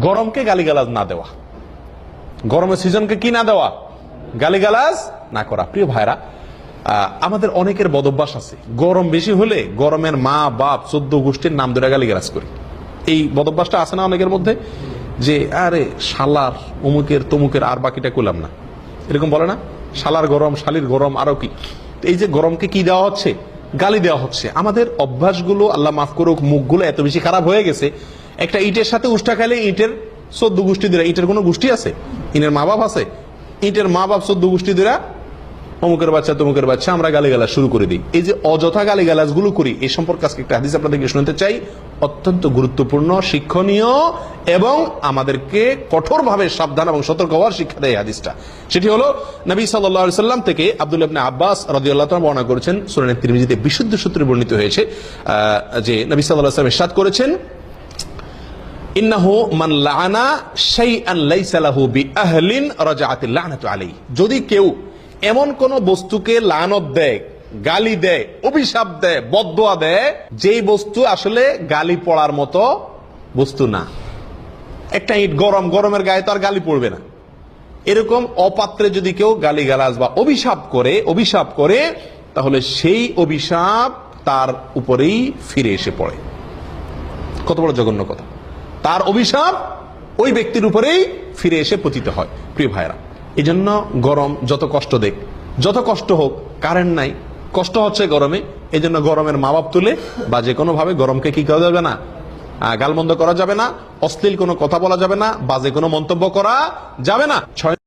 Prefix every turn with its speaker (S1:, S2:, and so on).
S1: গরমকে গালিগালাজ না দেওয়া। গরমের সিজনকে কি না দেওয়া? গালিগালাজ না করা। প্রিয় ভাইরা আমাদের অনেকের বদভ্যাস আছে। গরম বেশি হলে গরমের মা, বাপ, চোদ্দ গোষ্ঠীর নাম ধরে গালিগালাজ করি। এই বদভ্যাসটা আছে না অনেকের মধ্যে? যে, আরে, শালার, অমুকের, তমুকের, আর বাকিটা করলাম না। এরকম বলে না? শালার গরম, শালির গরম, আরও কি? এই যে গরমকে কি দেওয়া হচ্ছে? গালি দেওয়া হচ্ছে। আমাদের অভ্যাসগুলো, আল্লাহ মাফ করুক, মুখগুলো এত বেশি খারাপ হয়ে গেছে, একটা ইটের সাথে উষ্ঠা খাইলে ইটের চোদ্দ গোষ্ঠী দিরা ইটের কোনো গোষ্ঠী আছে? ইটের মা বাপ আছে? ইটের মা বাপ চোদ্দ গোষ্ঠী দিরা অমুকের বাচ্চা, তমুকের বাচ্চা, আমরা গালিগালাজ শুরু করে দিই। এই যে অযথা গালিগালাজগুলো করি, এই সম্পর্কে আজকে একটা হাদিস আপনাদেরকে শুনতে চাই। অত্যন্ত গুরুত্বপূর্ণ, শিক্ষণীয় এবং আমাদেরকে কঠোরভাবে সাবধান এবং সতর্ক হওয়ার শিক্ষা দেয় হাদিসটা। সেটি হলো, নবী সাল্লাহ সাল্লাম থেকে আব্দুল ইবনে আব্বাস তাআলা বর্ণনা করেছেন, সুরান তিরমিজিতে বিশুদ্ধ সূত্রে বর্ণিত হয়েছে যে নবী সাল্লাল্লাহু আলাইহি ওয়াসাল্লাম ইরশাদ করেছেন যদি কেউ এমন কোন বস্তুকে লানত দেয়, গালি দেয়, অভিশাপ দেয়, বদদোয়া দেয়, যেই বস্তু আসলে গালি পড়ার মতো বস্তু না। একটা ইট গরম, গরমের গায়ে তো আর গালি পড়বে না। এরকম অপাত্রে যদি কেউ গালি গালাজ বা অভিশাপ করে অভিশাপ করে, তাহলে সেই অভিশাপ তার উপরেই ফিরে এসে পড়ে। কত বড় জঘন্য কথা। তার অভিশাপ ওই ব্যক্তির উপরেই ফিরে এসে পতিত হয়, প্রিয় ভাইরা এই জন্য গরম যত কষ্ট দেখ। যত কষ্ট হোক কারেন্ট নাই। কষ্ট হচ্ছে গরমে, এজন্য জন্য গরমের মা বাপ তুলে বা যে কোনো ভাবে গরমকে কি করা যাবে না? গালমন্দ করা যাবে না, অশ্লীল কোনো কথা বলা যাবে না বাজে কোনো মন্তব্য করা যাবে না। ছয়